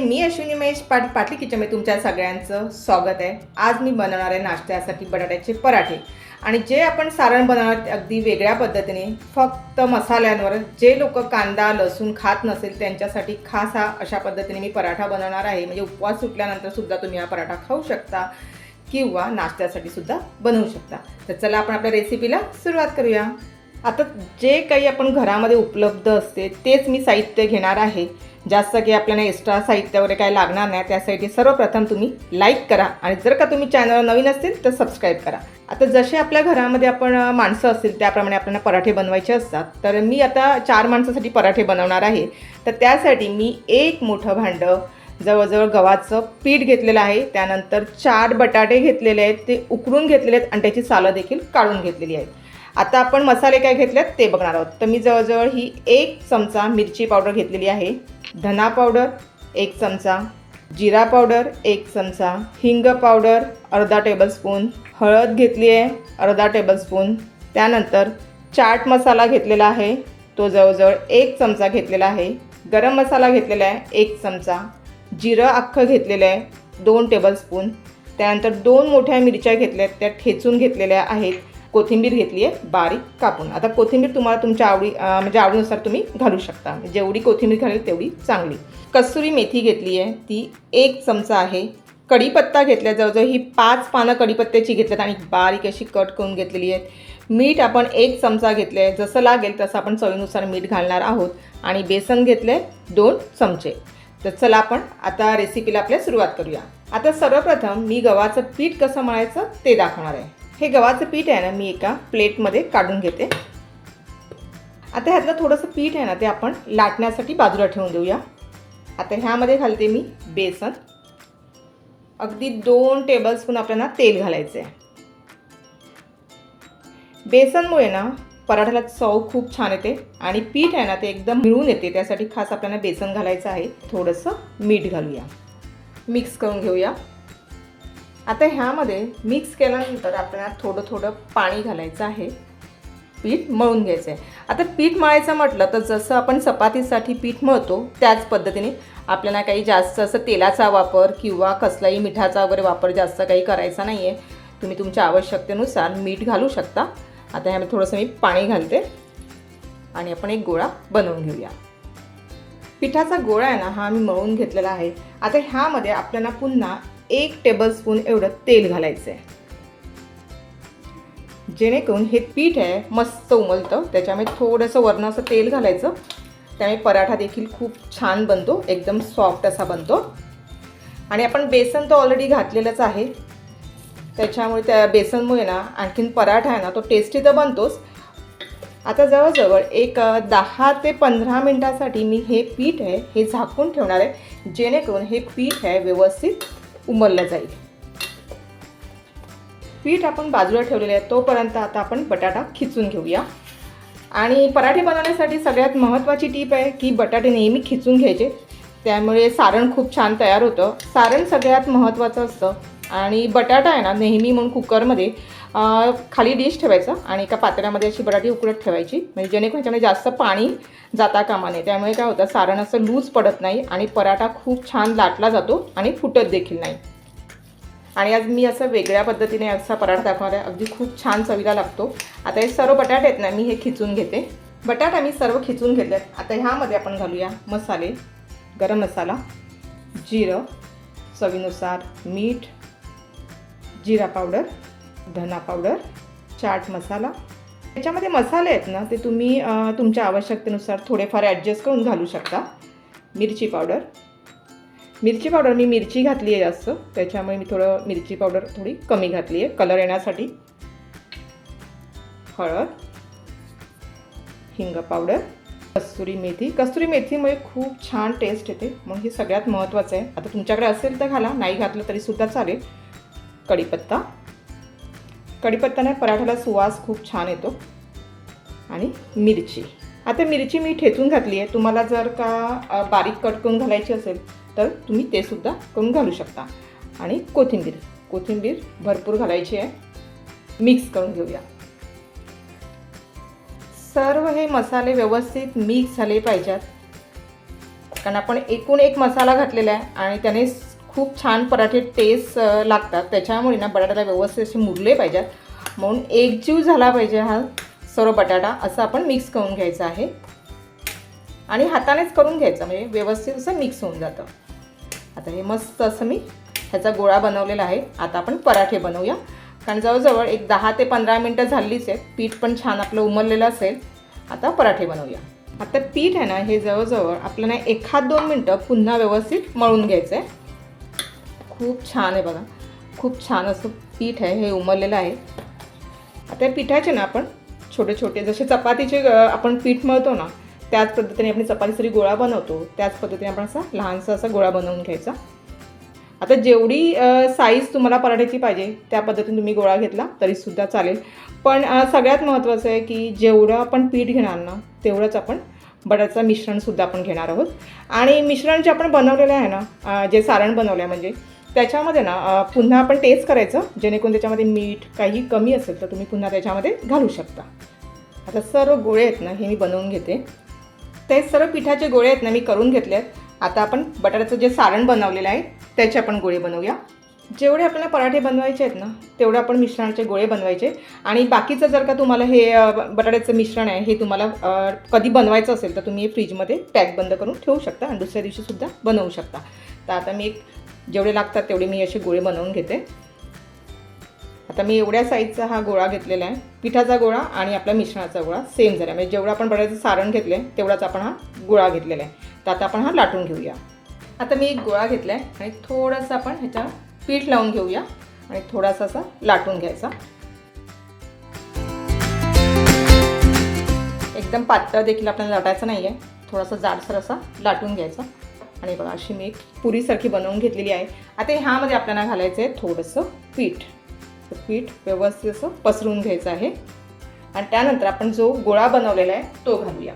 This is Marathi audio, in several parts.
मी अश्विनी महेश पाट पाटली किचनमध्ये तुमच्या सगळ्यांचं स्वागत आहे. आज मी बनवणार आहे नाश्त्यासाठी बटाट्याचे पराठे. आणि जे आपण सारण बनवणार अगदी वेगळ्या पद्धतीने फक्त मसाल्यांवर. जे लोक कांदा लसूण खात नसेल त्यांच्यासाठी खास हा अशा पद्धतीने मी पराठा बनवणार आहे. म्हणजे उपवास सुटल्यानंतर सुद्धा तुम्ही हा पराठा खाऊ शकता किंवा नाश्त्यासाठी सुद्धा बनवू शकता. तर चला आपण आपल्या रेसिपीला सुरुवात करूया. आता जे काही आपण घरामध्ये उपलब्ध असते तेच मी साहित्य घेणार आहे. जास्त काही आपल्याला एक्स्ट्रा साहित्य वगैरे काय लागणार नाही त्यासाठी सर्वप्रथम तुम्ही लाईक करा. आणि जर का तुम्ही चॅनल नवीन असतील तर सबस्क्राईब करा. आता जसे आपल्या घरामध्ये आपण माणसं असतील त्याप्रमाणे आपल्याला पराठे बनवायचे असतात तर मी आता चार माणसासाठी पराठे बनवणार आहे. तर त्यासाठी मी एक मोठं भांडं जवळजवळ गव्हाचं पीठ घेतलेलं आहे. त्यानंतर चार बटाटे घेतलेले आहेत ते उकडून घेतलेले आहेत आणि त्याची सालं देखील काढून घेतलेली आहेत. आता आपण मसाले काय घेतलेत ते बघणार आहोत. तर मी जवळजवळ ही एक चमचा मिरची पावडर घेतलेली आहे. धना पावडर एक चमचा. जिरा पावडर एक चमचा. हिंग पावडर अर्धा टेबलस्पून हळद घेतली आहे अर्धा टेबलस्पून त्यानंतर चाट मसाला घेतलेला आहे. तो जवळजवळ एक चमचा घेतलेला आहे. गरम मसाला घेतलेला आहे एक चमचा. जिरं अख्खं घेतलेलं आहे दोन टेबलस्पून त्यानंतर दोन मोठ्या मिरच्या घेतल्या आहेत त्या ठेचून घेतलेल्या आहेत. कोथिंबीर घेतली आहे बारीक कापून. आता कोथिंबीर तुम्हाला तुमच्या आवडी म्हणजे आवडीनुसार तुम्ही घालू शकता. म्हणजे जेवढी कोथिंबीर घालेल तेवढी चांगली. कसुरी मेथी घेतली आहे ती एक चमचा आहे. कढीपत्ता घेतला जवळजवळ ही पाच पानं कढीपत्त्याची घेतल्यात आणि बारीक अशी कट करून घेतलेली आहेत. मीठ आपण एक चमचा घेतलं आहे जसं लागेल तसं आपण चवीनुसार मीठ घालणार आहोत. आणि बेसन घेतलं आहे दोन चमचे. तर चला आपण आता रेसिपीला आपल्या सुरुवात करूया. आता सर्वप्रथम मी गव्हाचं पीठ कसं मळायचं ते दाखवणार आहे. हे गव्हाचं पीठ आहे ना मी एका प्लेटमध्ये काढून घेते. आता ह्यातलं थोडंसं पीठ आहे ना ते आपण लाटण्यासाठी बाजूला ठेवून देऊया. आता ह्यामध्ये घालते मी बेसन. अगदी दोन टेबलस्पून आपल्याला तेल घालायचं आहे बेसनमुळे ना पराठ्याला चव खूप छान येते आणि पीठ आहे ना ते एकदम मिळून येते. त्यासाठी खास आपल्याला बेसन घालायचं आहे. थोडंसं मीठ घालूया. मिक्स करून घेऊया. आता ह्यामध्ये मिक्स केल्यानंतर आपल्याला थोडं थोडं पाणी घालायचं आहे. पीठ मळून घ्यायचं आहे आता पीठ मळायचं म्हटलं तर जसं आपण चपातीसाठी पीठ मळतो त्याच पद्धतीने आपल्याला काही जास्त असं तेलाचा वापर किंवा कसलाही मिठाचा वगैरे वापर जास्त काही करायचा नाही आहे तुम्ही तुमच्या आवश्यकतेनुसार मीठ घालू शकता. आता ह्यामध्ये थोडंसं मी पाणी घालते. आणि आपण एक गोळा बनवून घेऊया. पिठाचा गोळा आहे ना हा मी मळून घेतलेला आहे. आता ह्यामध्ये आपल्याला पुन्हा एक टेबलस्पून एवढं तेल घालायचं आहे जेणेकरून हे पीठ आहे मस्त उमलतं. त्याच्यामुळे थोडंसं वरनं असं तेल घालायचं. त्यामुळे पराठा देखील खूप छान बनतो एकदम सॉफ्ट असा बनतो. आणि आपण बेसन तर ऑलरेडी घातलेलंच आहे. त्याच्यामुळे त्या बेसनमुळे ना आणखीन पराठा आहे ना तो टेस्टी तर बनतोच. आता जवळजवळ एक दहा ते पंधरा मिनटासाठी मी हे पीठ आहे हे झाकून ठेवणार आहे. जेणेकरून हे पीठ आहे व्यवस्थित उमललं जाईल. पीठ आपण बाजूला ठेवलेलं आहे तोपर्यंत आता आपण बटाटा खिचून घेऊया. आणि पराठे बनवण्यासाठी सगळ्यात महत्त्वाची टीप आहे की बटाटे नेहमी खिचून घ्यायचे. त्यामुळे सारण खूप छान तयार होतं. सारण सगळ्यात महत्त्वाचं असतं. आणि बटाटा आहे ना नेहमी म्हणून कुकरमध्ये खाली डिश ठेवायचा आणि एका पात्र्यामध्ये अशी बटाटी उकडत ठेवायची. म्हणजे जेणेकरून ह्याच्यामध्ये जास्त पाणी जाता कामा नये. त्यामुळे काय होतं सारण असं लूज पडत नाही आणि पराठा खूप छान लाटला जातो आणि फुटत देखील नाही. आणि आज मी असं वेगळ्या पद्धतीने असा पराठा दाखवणार आहे. अगदी खूप छान चवीला लागतो. आता हे सर्व बटाटे आहेत ना मी हे खिचून घेते. बटाटा मी सर्व खिचून घेतले आहेत. आता ह्यामध्ये आपण घालूया मसाले. गरम मसाला जिरं चवीनुसार मीठ जिरा पावडर धना पावडर चाट मसाला. त्याच्यामध्ये मसाले आहेत ना ते तुम्ही तुमच्या आवश्यकतेनुसार थोडेफार ॲडजस्ट करून घालू शकता. मिरची पावडर. मिरची पावडर मी मिरची घातली आहे जास्त त्याच्यामुळे मी थोडं मिरची पावडर थोडी कमी घातली आहे कलर येण्यासाठी. हळद हिंग पावडर कस्तुरी मेथी. कस्तुरी मेथीमुळे खूप छान टेस्ट येते. म्हणून हे सगळ्यात महत्त्वाचं आहे. आता तुमच्याकडे असेल तर घाला नाही घातलं तरीसुद्धा चालेल. कढीपत्ता. कढीपत्ताने पराठ्याला सुवास खूप छान येतो. आणि मिरची. आता मिरची मी ठेचून घातली आहे. तुम्हाला जर का बारीक कट करून घालायची असेल तर तुम्ही ते सुद्धा करून घालू शकता. आणि कोथिंबीर. कोथिंबीर भरपूर घालायची आहे. मिक्स करून घेऊया. सर्व हे मसाले व्यवस्थित मिक्स झाले पाहिजेत. कारण आपण एकूण एक मसाला घातलेला आहे आणि त्याने खूप छान पराठे टेस्ट लागतात. त्याच्यामुळे ना बटाट्याला व्यवस्थित असे मुरले पाहिजेत. म्हणून एकजीव झाला पाहिजे हा सर्व बटाटा. असं आपण मिक्स करून घ्यायचा आहे. आणि हातानेच करून घ्यायचं. म्हणजे व्यवस्थित असं मिक्स होऊन जातं. आता हे मस्त असं मी ह्याचा गोळा बनवलेला आहे. आता आपण पराठे बनवूया. कारण जवळजवळ एक दहा ते पंधरा मिनटं झालीच आहेत. पीठ पण छान आपलं उमरलेलं असेल. आता पराठे बनवूया. आता पीठ आहे ना हे जवळजवळ आपल्याला एखाद दोन मिनटं पुन्हा व्यवस्थित मळून घ्यायचं आहे खूप छान आहे बघा. खूप छान असं पीठ आहे हे उमरलेलं आहे. आता या पिठाचे ना आपण छोटे छोटे जसे चपातीचे आपण पीठ मळतो ना त्याच पद्धतीने आपण चपातीसरी गोळा बनवतो. त्याच पद्धतीने आपण असा लहानसा असा गोळा बनवून घ्यायचा. आता जेवढी साईज तुम्हाला पराठ्याची पाहिजे त्या पद्धतीने तुम्ही गोळा घेतला तरीसुद्धा चालेल. पण सगळ्यात महत्त्वाचं आहे की जेवढं आपण पीठ घेणार ना तेवढंच आपण बटाचं मिश्रणसुद्धा आपण घेणार आहोत. आणि मिश्रण जे आपण बनवलेलं आहे ना जे सारण बनवलं आहे म्हणजे त्याच्यामध्ये ना पुन्हा आपण टेस्ट करायचं जेणेकरून त्याच्यामध्ये मीठ काही कमी असेल तर तुम्ही पुन्हा त्याच्यामध्ये घालू शकता. आता सर्व गोळे आहेत ना हे मी बनवून घेते. ते सर्व पिठाचे गोळे आहेत ना मी करून घेतले आहेत. आता आपण बटाट्याचं जे सारण बनवलेलं आहे त्याचे आपण गोळे बनवूया. जेवढे आपल्याला पराठे बनवायचे आहेत ना तेवढे आपण मिश्रणाचे गोळे बनवायचे. आणि बाकीचं जर का तुम्हाला हे बटाट्याचं मिश्रण आहे हे तुम्हाला कधी बनवायचं असेल तर तुम्ही हे फ्रीजमध्ये पॅक बंद करून ठेवू शकता आणि दुसऱ्या दिवशीसुद्धा बनवू शकता. तर आता मी एक जेवढे लागतात तेवढे मी असे गोळे बनवून घेते. आता मी एवढ्या साईजचा हा गोळा घेतलेला आहे. पिठाचा गोळा आणि आपला मिश्रणाचा गोळा सेम झाला म्हणजे जेवढा आपण बऱ्याचं सारण घेतलं आहे तेवढाच आपण हा गोळा घेतलेला आहे. तर आता आपण हा लाटून घेऊया. आता मी एक गोळा घेतला आहे आणि थोडंसं आपण ह्याच्या पीठ लावून घेऊया आणि थोडासा असा लाटून घ्यायचा. एकदम पातळ देखील आपल्याला लाटायचं नाही आहे थोडासा जाडसर असा लाटून घ्यायचा. आणि बघा अशी मी एक पुरीसारखी बनवून घेतलेली आहे. आता ह्यामध्ये आपल्याला घालायचं आहे थोडंसं पीठ. पीठ व्यवस्थित असं पसरून घ्यायचं आहे. आणि त्यानंतर आपण जो गोळा बनवलेला आहे तो घालूया.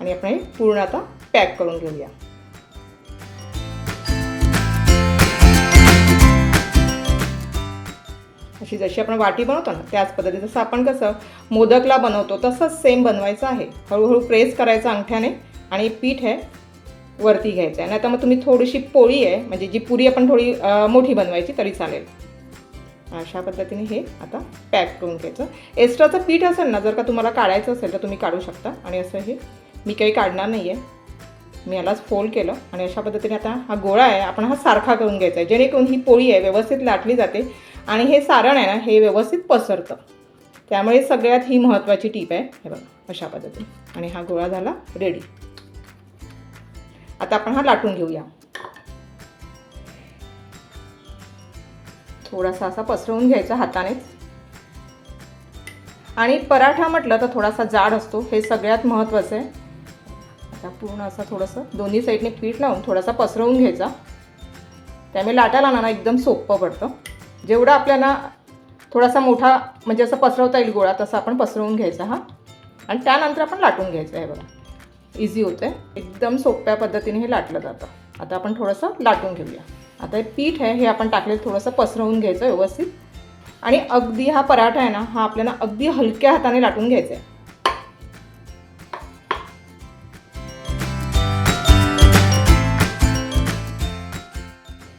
आणि आपण हे पूर्ण आता पॅक करून घेऊया. अशी जशी आपण वाटी बनवतो ना त्याच पद्धतीने जसं आपण कसं मोदकला बनवतो तसंच सेम बनवायचं आहे. हळूहळू प्रेस करायचं अंगठ्याने आणि पीठ आहे वरती घ्यायचं आहे. नाही तर मग तुम्ही थोडीशी पोळी आहे म्हणजे जी पुरी आपण थोडी मोठी बनवायची तरी चालेल. अशा पद्धतीने हे आता पॅक करून घ्यायचं. एक्स्ट्राचं पीठ असेल ना जर का तुम्हाला काढायचं असेल तर तुम्ही काढू शकता. आणि असं हे मी काही काढणार नाही आहे मी यालाच फोल्ड केलं आणि अशा पद्धतीने आता हा गोळा आहे आपण हा सारखा करून घ्यायचा आहे. जेणेकरून ही पोळी आहे व्यवस्थित लाटली जाते. आणि हे सारण आहे ना हे व्यवस्थित पसरतं. त्यामुळे सगळ्यात ही महत्त्वाची टीप आहे हे बघा अशा पद्धतीने. आणि हा गोळा झाला रेडी आता आपण हा लाटून घेऊया. थोडासा असा पसरवून घ्यायचा हातानेच. आणि पराठा म्हटलं तर थोडासा जाड असतो हे सगळ्यात महत्त्वाचं आहे. आता पूर्ण असं थोडंसं दोन्ही साईडने पीठ लावून थोडासा पसरवून घ्यायचा. त्यामुळे लाटायला ना एकदम सोपं पडतं. जेवढं आपल्याला थोडासा मोठा म्हणजे असं पसरवता येईल गोळा तसा आपण पसरवून घ्यायचा हा. आणि त्यानंतर आपण लाटून घ्यायचं आहे बघा. इझी होतं आहे एकदम सोप्या पद्धतीने हे लाटलं जातं. आता आपण थोडंसं लाटून घेऊया. आता हे पीठ आहे हे आपण टाकलेलं थोडंसं पसरवून घ्यायचं व्यवस्थित. आणि अगदी हा पराठा आहे ना हा आपल्याला अगदी हलक्या हाताने लाटून घ्यायचा आहे.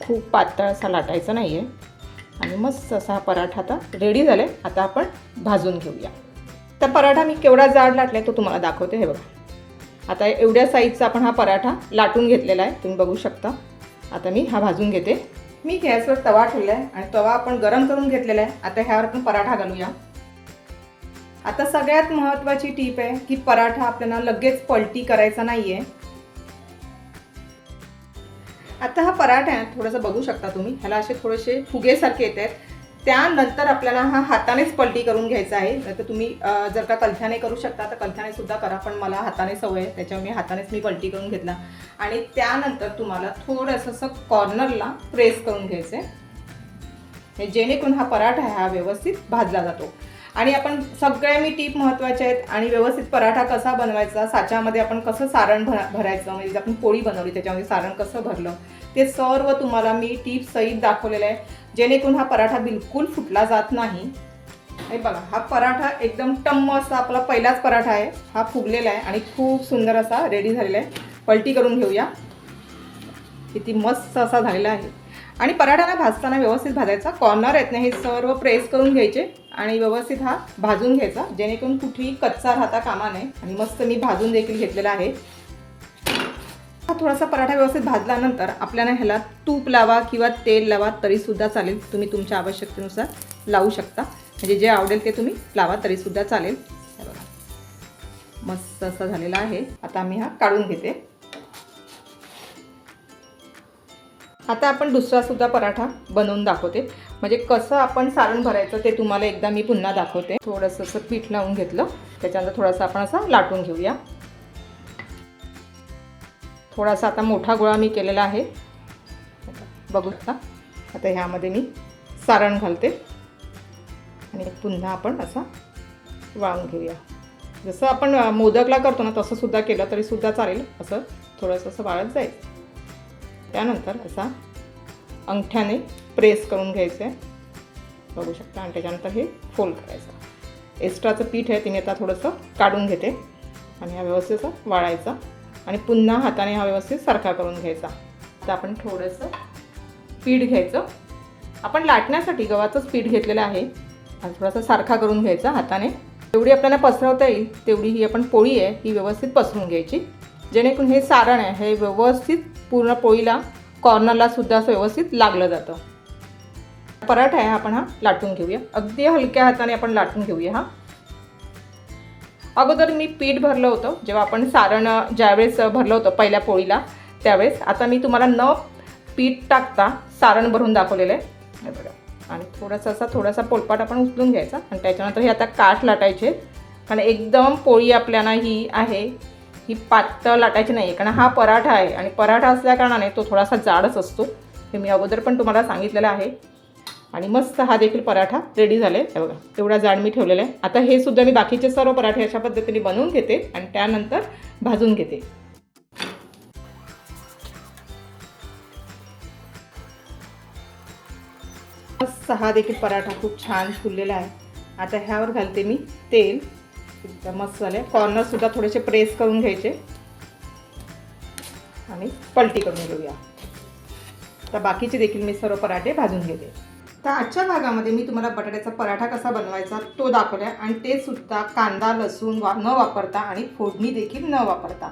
खूप पातळ असा लाटायचा नाही आहे आणि मस्त असा हा पराठा आता रेडी झाला आहे आता आपण भाजून घेऊया. तर पराठा मी केवढा जाड लाटला आहे तो तुम्हाला दाखवते. हे बघा. आता एवढ्या साईजचा आपण हा पराठा लाटून घेतलेला आहे. तुम्ही बघू शकता. आता मी हा भाजून घेते. मी गॅसवर तवा ठेवला आहे आणि तवा आपण गरम करून घेतलेला आहे. आता ह्यावर आपण पराठा घालूया. आता सगळ्यात महत्त्वाची टीप आहे की पराठा आपल्याला लगेच पलटी करायचा नाही आहे आता हा पराठा आहे थोडंसं बघू शकता तुम्ही. ह्याला असे थोडेसे फुगेसारखे येत आहेत. त्यानंतर आपल्याला हा हातानेच पलटी करून घ्यायचा आहे. नाही तर तुम्ही जर का कलथ्याने करू शकता तर कलथ्याने सुद्धा करा पण मला हाताने सवय आहे. त्याच्यामुळे मी हातानेच मी पलटी करून घेतला. आणि त्यानंतर तुम्हाला थोडंसं असं कॉर्नरला प्रेस करून घ्यायचं आहे जेणेकरून हा पराठा हा व्यवस्थित भाजला जातो. आणि आपण सगळ्या मी टीप महत्त्वाच्या आहेत आणि व्यवस्थित पराठा कसा बनवायचा साच्यामध्ये आपण कसं सारण भरा भरायचं म्हणजे आपण पोळी बनवली त्याच्यामध्ये सारण कसं भरलं ते सर्व तुम्हाला मी टीप सहित दाखवलेलं आहे. जेणेकरून हा पराठा बिलकुल फुटला जात नाही. हे बघा हा पराठा एकदम टम्म असा आपला पहिलाच पराठा आहे. हा फुगलेला आहे आणि खूप सुंदर असा रेडी झालेला आहे. पलटी करून घेऊया. किती मस्त असा झालेला आहे. आणि पराठाला भाजताना व्यवस्थित भाजायचा. कॉर्नर आहेत ना हे सर्व प्रेस करून घ्यायचे आणि व्यवस्थित हा भाजून घ्यायचा. जेणेकरून कुठेही कच्चा राहता कामा नये. आणि मस्त मी भाजून देखील घेतलेला आहे. हा थोडासा पराठा व्यवस्थित भाजल्यानंतर आपल्याला ह्याला तूप लावा किंवा तेल लावा तरीसुद्धा चालेल. तुम्ही तुमच्या आवश्यकतेनुसार लावू शकता. म्हणजे जे आवडेल ते तुम्ही लावा तरीसुद्धा चालेल. मस्त असा झालेला आहे. आता मी हा काढून घेते. आता आपण दुसरासुद्धा पराठा बनवून दाखवते. म्हणजे कसं आपण सारण भरायचं ते तुम्हाला एकदा मी पुन्हा दाखवते. थोडंसं असं पीठ लावून घेतलं. त्याच्यानंतर थोडासा आपण असा लाटून घेऊया. थोडासा आता मोठा गोळा मी केलेला आहे. बघू का आता ह्यामध्ये मी सारण घालते. आणि पुन्हा आपण असा वाळून घेऊया. जसं आपण मोदकला करतो ना तसंसुद्धा केलं तरीसुद्धा चालेल. असं थोडंसं असं वाळत जाईल. त्यानंतर असा अंगठ्याने प्रेस करून घ्यायचं. आहे बघू शकता आणि त्याच्यानंतर हे फोल्ड करायचं. एक्स्ट्राचं पीठ आहे तिने मी आता थोडंसं काढून घेते. आणि हा व्यवस्थित वाळायचा. आणि पुन्हा हाताने हा व्यवस्थित सारखा करून घ्यायचा. आता आपण थोडंसं पीठ घ्यायचं. आपण लाटण्यासाठी गव्हाचंच पीठ घेतलेलं आहे. आणि थोडासा सारखा करून घ्यायचा हाताने. जेवढी आपल्याला पसरवता येईल तेवढी ही आपण पोळी आहे ही व्यवस्थित पसरून घ्यायची. जेणेकरून हे सारण आहे हे व्यवस्थित पूर्ण पोळीला कॉर्नरला सुद्धा असं व्यवस्थित लागलं जातं. पराठा आहे आपण हा लाटून घेऊया. अगदी हलक्या हाताने आपण लाटून घेऊया हा. अगोदर मी पीठ भरलं होतं. जेव्हा आपण सारण ज्यावेळेस भरलं होतं पहिल्या पोळीला त्यावेळेस आता मी तुम्हाला न पीठ टाकता सारण भरून दाखवलेलं आहे. बरं बघा. आणि थोडासा असा थोडासा पोलपाट आपण उचलून घ्यायचा. आणि त्याच्यानंतर हे आता काठ लाटायचे कारण एकदम पोळी आपल्याला ही आहे. ही पातळ लाटायची नाही कारण हा पराठा आहे आणि पराठा असल्याकारणाने तो थोडासा जाडच असतो. हे मी अगोदर पण तुम्हाला सांगितलेलं आहे. आणि मस्त हा देखील पराठा रेडी झाले आहे बघा एवढा जाड मी ठेवलेला आहे. आता हे सुद्धा मी बाकीचे सर्व पराठे अशा पद्धतीने बनवून घेते आणि त्यानंतर भाजून घेते. मस्त हा देखील पराठा खूप छान फुललेला आहे. आता ह्यावर घालते मी तेल. एकदम मस्त झाले कॉर्नरसुद्धा थोडेसे प्रेस करून घ्यायचे. आणि पलटी करून घेऊया. तर बाकीचे देखील मी सर्व पराठे भाजून घेते. तर आजच्या भागामध्ये मी तुम्हाला बटाट्याचा पराठा कसा बनवायचा तो दाखवला आणि ते सुद्धा कांदा लसूण वा न वापरता आणि फोडणी देखील न वापरता.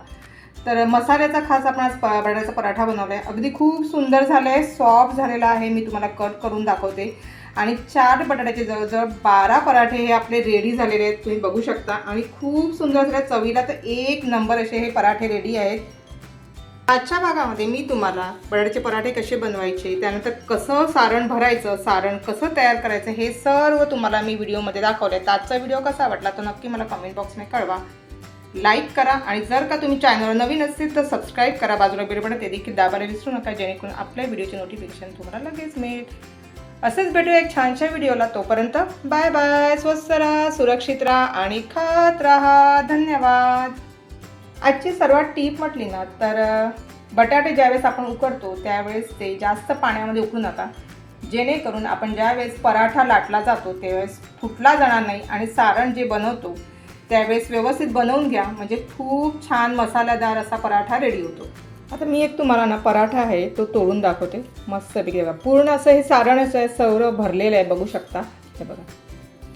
तर मसाल्याचा खास आपण आज प बटाट्याचा पराठा बनवला आहे अगदी खूप सुंदर झालं आहे सॉफ्ट झालेला आहे. मी तुम्हाला कट करून दाखवते. आणि चार बटाट्याचे जवळजवळ बारा पराठे हे आपले रेडी झालेले आहेत. तुम्ही बघू शकता. आणि खूप सुंदर झाल्या चवीला तर एक नंबर असे हे पराठे रेडी आहेत. आजच्या भागामध्ये मी तुम्हाला बटाट्याचे पराठे कसे बनवायचे त्यानंतर कसं सारण भरायचं सारण कसं तयार करायचं हे सर्व तुम्हाला मी व्हिडिओमध्ये दाखवलं आहे तर आजचा व्हिडिओ कसा वाटला तो नक्की मला कमेंट बॉक्समध्ये कळवा. लाईक करा आणि जर का तुम्ही चॅनलवर नवीन असतील तर सबस्क्राईब करा. बाजूला बिरबडा ते देखील दाबायला विसरू नका जेणेकरून आपल्या व्हिडिओचे नोटिफिकेशन तुम्हाला लगेच मिळेल. असेच भेटूया एक छानशा व्हिडिओला. तोपर्यंत बाय बाय. स्वस्त राहा सुरक्षित राहा आणि खात राहा. धन्यवाद. आजची सर्वात टीप म्हटली ना तर बटाटे ज्यावेळेस आपण उकडतो त्यावेळेस ते जास्त पाण्यामध्ये उकळू नका. जेणेकरून आपण ज्यावेळेस पराठा लाटला जातो त्यावेळेस फुटला जाणार नाही आणि सारण जे बनवतो त्यावेळेस व्यवस्थित बनवून घ्या. म्हणजे खूप छान मसालेदार असा पराठा रेडी होतो. आता मी एक तुम्हाला ना पराठा आहे तो तोडून दाखवते. मस्त बघा. पूर्ण असं हे सारण असं आहे सौर भरलेलं आहे बघू शकता. हे बघा.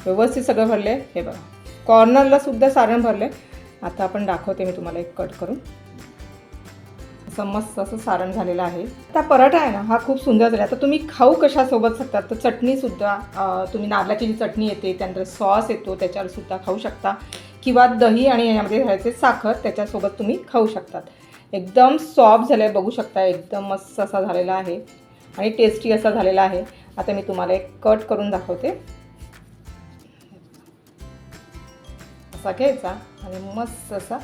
व्यवस्थित सगळं भरलं आहे हे बघा. कॉर्नरला सुद्धा सारण भरलं आहे आता आपण दाखवते मी तुम्हाला एक कट करून. असं मस्त असं सारण झालेलं आहे. आता पराठा आहे ना हा खूप सुंदर झाला. आता तुम्ही खाऊ कशासोबत शकता? तर चटणीसुद्धा तुम्ही नारळाची जी चटणी येते त्यानंतर सॉस येतो त्याच्यावर सुद्धा खाऊ शकता. किंवा दही आणि यामध्ये घ्यायचे साखर त्याच्यासोबत तुम्ही खाऊ शकतात. एकदम सॉफ्ट झालं आहे बघू शकता एकदम मस्त असा झालेला आहे. आणि टेस्टी असा झालेला आहे. आता मी तुम्हाला एक कट करून दाखवते. असा घ्यायचा आणि मस्त असा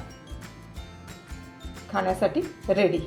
खाण्यासाठी रेडी